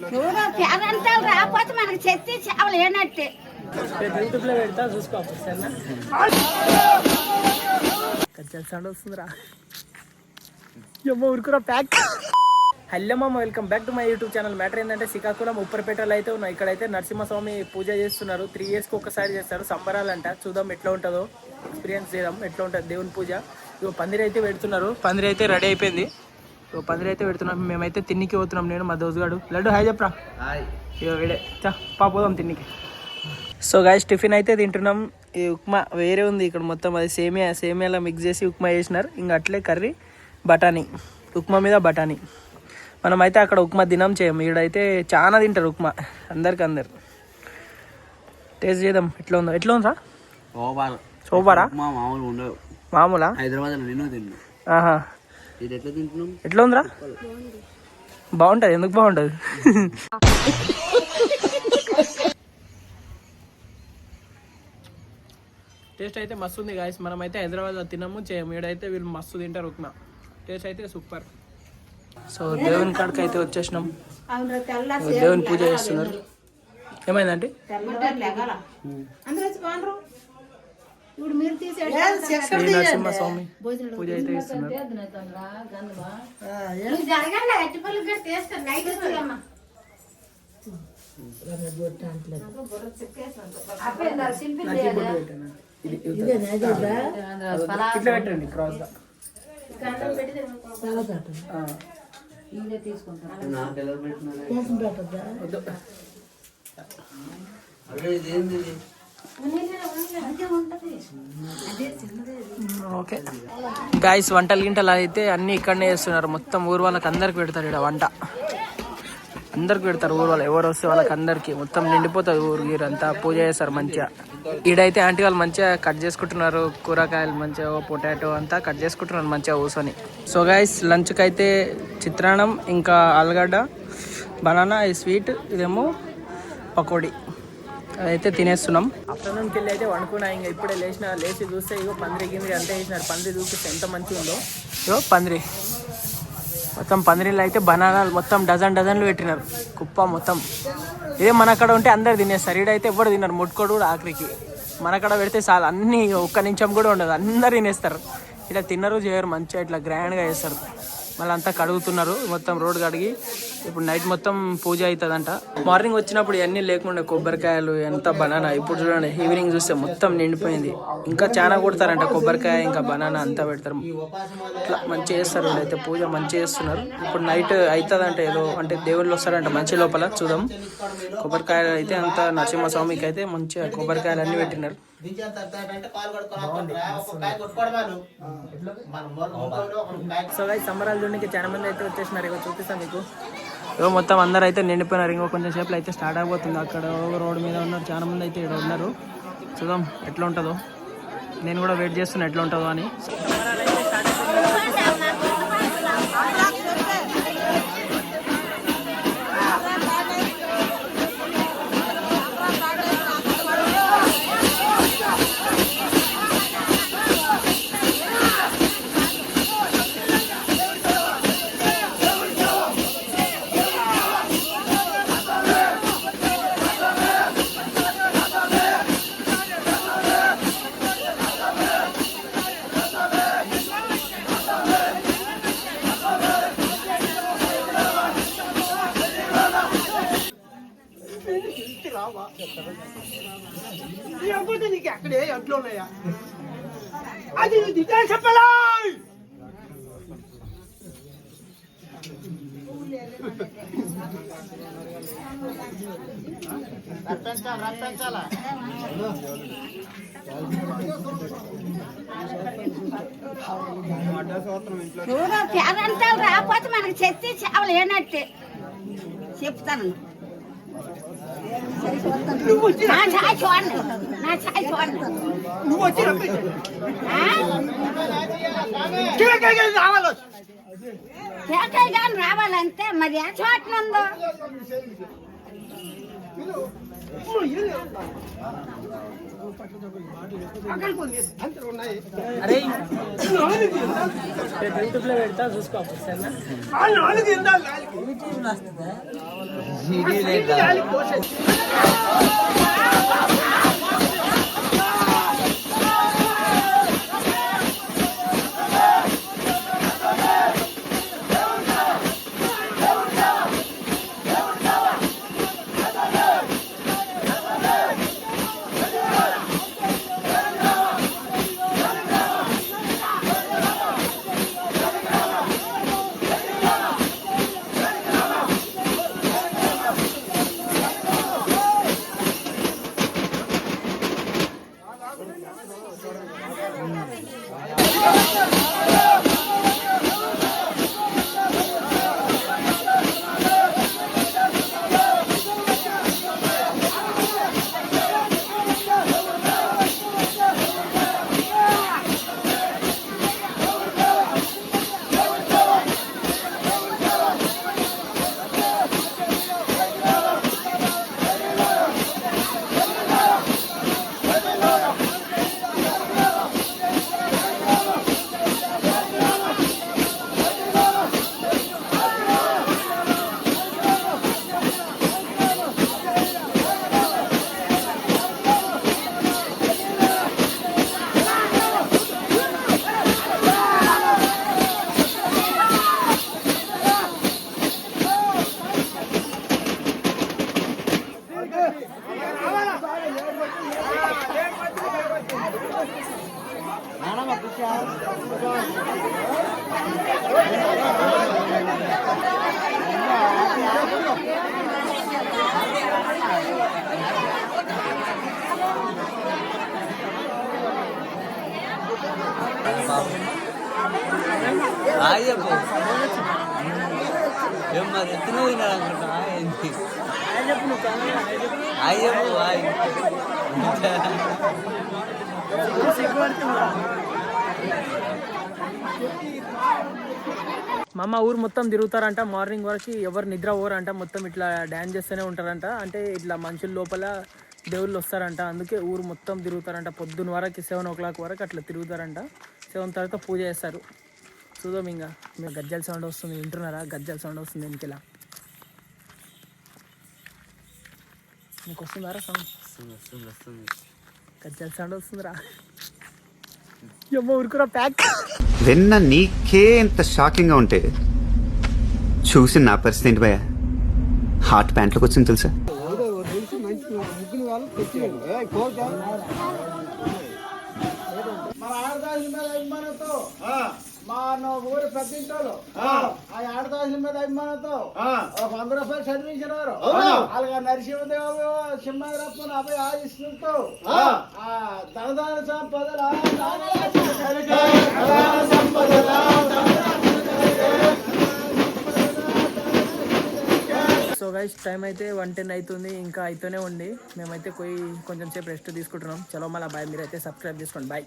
చూడు రాకపోతే చెత్తి చేపలు ఏనట్టే యూట్యూబ్లో పెడతా చూసుకో కచ్చల్ సౌండ్ వస్తుందిరా. Pack hello welcome back to my YouTube channel matter ఏంటంటే శ్రీకాకుళం ఉప్పరపేటలో అయితే ఉన్నాయి ఇక్కడైతే నరసింహస్వామి పూజ చేస్తున్నారు. త్రీ ఇయర్స్కి ఒకసారి చేస్తారు. సంబరాలంట. చూద్దాం ఎట్లా ఉంటుందో. ఎక్స్పీరియన్స్ చేద్దాం. ఎట్లా ఉంటుంది దేవుని పూజ? ఇగో పందిరి అయితే పెడుతున్నారు. పందిరి అయితే రెడీ అయిపోయింది. ఇగో పందిరి అయితే పెడుతున్నాం. మేమైతే తిన్నికి పోతున్నాం. నేను మా దోసుగాడు లడ్డు హాయ్ చెప్పరా. వీడే. చా పోదాం తిన్నికి. సో గాయస్ టిఫిన్ అయితే తింటున్నాం. ఈ ఉప్మా వేరే ఉంది ఇక్కడ మొత్తం. అది సేమియా సేమియాలో మిక్స్ చేసి ఉప్మా చేసినారు. ఇంకా అట్లే కర్రీ బఠానీ. ఉప్మా మీద బఠానీ. మనం అయితే అక్కడ ఉప్మా తినాం చేయం. ఈడైతే చాలా తింటారు ఉప్మా. అందరికి అందరు. టేస్ట్ చేద్దాం. ఎట్లా ఉందో ఎట్లా ఉందా మా మామూలు? మామూలా హైదరాబాద్ ఆహా. ఇది ఎట్లా తింటున్నాం? ఎట్లా ఉందిరా? బాగుంటుంది ఎందుకు బాగుంటుంది? టేస్ట్ అయితే మస్తు ఉంది గాయస్ మనం అయితే హైదరాబాద్ తినము చేయము ఈడైతే వీళ్ళు మస్తు తింటారు ఉప్మా. టేస్ట్ అయితే సూపర్. సో దేవుని కాడికి అయితే వచ్చేసినాం. దేవుని పూజ చేస్తున్నారు. ఏమైందండి? ఇప్పుడు మీరు స్వామి పూజ అయితే చేస్తున్నారు. జరగండి అట్టిపల్లి కూడా తీస్తారు. నైట్ వస్తుందమ్మా ఇట్లా పెట్టండి క్రాస్గా ఓకే. గాయస్ వంటలు గింటలు అయితే అన్ని ఇక్కడనే చేస్తున్నారు. మొత్తం ఊరు వాళ్ళకి అందరికి పెడతారు ఇక్కడ వంట. అందరికి పెడతారు ఊరు వాళ్ళు. ఎవరు వస్తే వాళ్ళకి అందరికి మొత్తం నిండిపోతుంది ఊరు గీరు అంతా పూజ చేస్తారు మంచిగా. ఈడైతే ఆంటీ వాళ్ళు మంచిగా కట్ చేసుకుంటున్నారు. కూరగాయలు మంచిగా పొటాటో అంతా కట్ చేసుకుంటున్నారు మంచిగా కూర్చొని. సో గాయస్ లంచ్కి అయితే చిత్రాన్నం ఇంకా ఆలుగడ్డ బనానా ఈ స్వీట్ ఇదేమో పకోడీ. అదైతే తినేస్తున్నాం. ఆఫ్టర్నూన్కి వెళ్ళి అయితే వండుకున్నా ఇంకా ఇప్పుడే లేచిన లేచి చూస్తే ఇగో పందిరి గిందిరి అంతా వేసినారు పందిరి చూస్తే ఎంత మంచిగా ఉందో. ఇగో పందిరి. మొత్తం పందిరిలో అయితే బనానాలు మొత్తం డజన్ డజన్లు పెట్టినారు. కుప్ప మొత్తం. ఇదే మన అక్కడ ఉంటే అందరు తినేస్తారు. ఈడైతే ఎవరు తిన్నారు ముట్టుకోడు కూడా ఆఖరికి. మన అక్కడ పెడితే చాలు. అన్ని ఒక్క నిమిషం కూడా ఉండదు. అందరు తినేస్తారు. ఇట్లా తిన్నరు చేయరు. మంచిగా ఇట్లా గ్రాండ్గా చేస్తారు. మళ్ళీ అంతా కడుగుతున్నారు. మొత్తం రోడ్ కడిగి ఇప్పుడు నైట్ మొత్తం పూజ అవుతుందంట. మార్నింగ్ వచ్చినప్పుడు ఇవన్నీ లేకుండా కొబ్బరికాయలు ఎంత బనానా. ఇప్పుడు చూడండి ఈవినింగ్ చూస్తే మొత్తం నిండిపోయింది. ఇంకా చాలా కొడతారంట కొబ్బరికాయ ఇంకా బనానా అంతా పెడతారు. ఇట్లా మంచిగా చేస్తారు అయితే పూజ మంచిగా చేస్తున్నారు. ఇప్పుడు నైట్ అవుతుందంట ఏదో అంటే దేవుళ్ళు వస్తారంట మంచి లోపల చూద్దాం. కొబ్బరికాయలు అయితే అంత నరసింహస్వామికి అయితే మంచిగా కొబ్బరికాయలు అన్ని పెట్టినారు. సో గైస్ సంబరాలు చూడడానికి చాలా మంది అయితే వచ్చేసినారు. ఇగో చూపిస్తాను మీకు. ఇగో మొత్తం అందరూ అయితే నిండిపోయినారు. ఇంకో కొంచెం సేపు అయితే స్టార్ట్ అయిపోతుంది అక్కడ రోడ్డు మీద ఉన్నారు. చాలా మంది అయితే ఇక్కడ ఉన్నారు. చూద్దాం ఎట్లా ఉంటుందో నేను కూడా వెయిట్ చేస్తున్నా ఎట్లా ఉంటుందో అని. చూడు పేరంటాలు రాకపోతే మనకి చెత్తి చేపలు ఏనట్టే చెప్తాను నా ఛాయ్ చూడండి నా ఛాయ్ చూడండి ఆ? కేకయ్య గారు రావాలంటే మరి ఏ చోటన ఉందో అరే. యూట్యూబ్లో పెడతా చూసుకో సరేనా అయ్యప్ప ఏం మరి ఎత్తున పోయినాడు అనుకుంటా ఏంటి అయ్యప్ప మా అమ్మ ఊరు మొత్తం తిరుగుతారంట. మార్నింగ్ వరకు ఎవరు నిద్ర పోరంట. మొత్తం ఇట్లా డ్యాన్స్ చేస్తూనే ఉంటారంట. అంటే ఇట్లా మనుషుల లోపల దేవుళ్ళు వస్తారంట. అందుకే ఊరు మొత్తం తిరుగుతారంట. పొద్దున్న వరకు సెవెన్ ఓ క్లాక్ వరకు అట్లా తిరుగుతారంట. సెవెన్ తర్వాత పూజ చేస్తారు. చూద్దాం ఇంకా మీరు గజ్జల సౌండ్ వస్తుంది. వింటున్నారా? గజ్జల సౌండ్ వస్తుంది వెనకెలా. నీకు వస్తుందారా సౌండ్ వస్తుంది వస్తుంది వస్తుంది. గజ్జల సౌండ్ వస్తుందిరా. ఊరుకురా ప్యాక్ విన్న నీకే ఇంత షాకింగ్గా ఉంటే చూసి నా పరిస్థితి ఏంటి భయ హార్ట్ ప్యాంట్లోకి వచ్చింది తెలుసా? మన ఆడదాసుల మీద అభిమానంతో మా నా ఊరి ఆ ఆడదాసుల మీద అభిమానంతో ఒక వంద రూపాయలు చదివించినారు. అలాగా నరసింహదేవులు సింహరత్న అభయ ఆదిస్తుంటూ ఆ. ధనదాన సంపదల సో గైస్ టైం అయితే వన్ టెన్ అవుతుంది. ఇంకా అయితేనే ఉంది. మేమైతే పోయి కొంచెం సేపు రెస్ట్ తీసుకుంటున్నాం. చలో మళ్ళీ బాయ్ మీరైతే సబ్స్క్రైబ్ చేసుకోండి. బాయ్